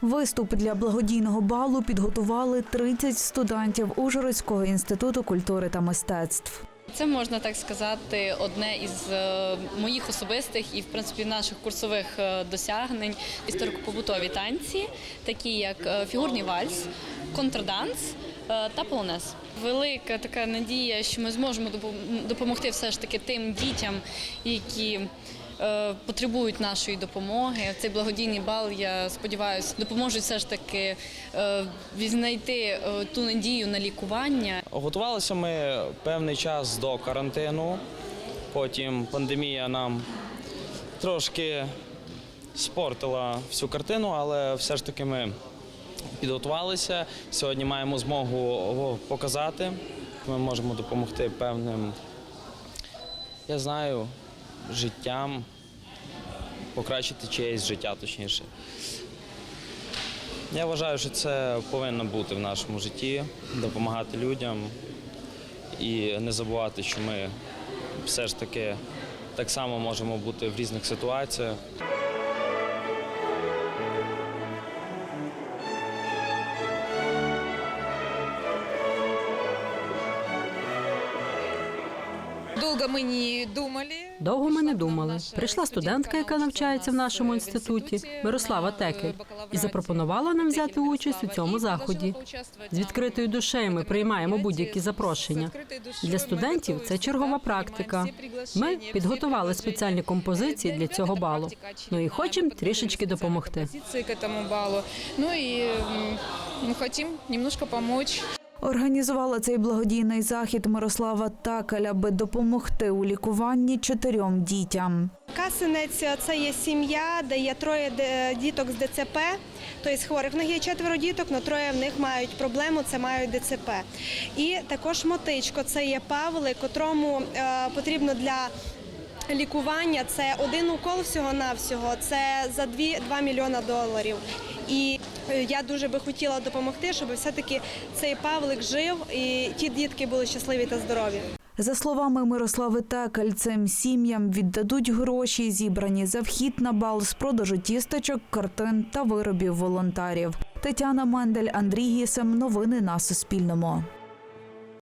Виступ для благодійного балу підготували 30 студентів Ужгородського інституту культури та мистецтв. Це можна так сказати, одне із е, моїх особистих і в принципі наших курсових е, досягнень історико-побутові танці, такі як е, фігурний вальс, контрданс та полонез. Велика така надія, що ми зможемо допом- допомогти все ж таки тим дітям, які потребують нашої допомоги. Цей благодійний бал, я сподіваюся, допоможуть все ж таки е, віднайти е, ту надію на лікування Готувалися ми певний час до карантину. Потім пандемія нам трошки спортила всю картину, але все ж таки ми підготувалися. Сьогодні маємо змогу показати. Ми можемо допомогти певним, я знаю, життям, покращити чиєсь життя, точніше. Я вважаю, що це повинно бути в нашому житті, допомагати людям і не забувати, що ми все ж таки так само можемо бути в різних ситуаціях. Долго мы не думали. Довго ми не думали. Прийшла студентка, яка навчається в нашому інституті, Мирослава Текель, і запропонувала нам взяти участь у цьому заході. З відкритою душею ми приймаємо будь-які запрошення. Для студентів це чергова практика. Ми підготували спеціальні композиції для цього балу. Ну і хочемо трішечки допомогти. Композиции к этому балу. Ну и м, мы хотим немножко помочь. Організувала цей благодійний захід Мирослава Такаль, аби допомогти у лікуванні чотирьом дітям. Касинець це є сім'я, де є троє діток з ДЦП, тобто хворих. В них є четверо діток, але троє в них мають проблему, це мають ДЦП. І також мотичко, це є павли, котрому е, потрібно для лікування. Це один укол всього-навсього, це за 2, 2 мільйона доларів. І е, я дуже би хотіла допомогти, щоб все-таки цей павлик жив і ті дітки були щасливі та здорові. За словами Мирослави Текаль, цим сім'ям віддадуть гроші, зібрані за вхід на бал з продажу тістечок, картин та виробів волонтерів. Тетяна Мендель, Андрій Гісем. Новини на Суспільному.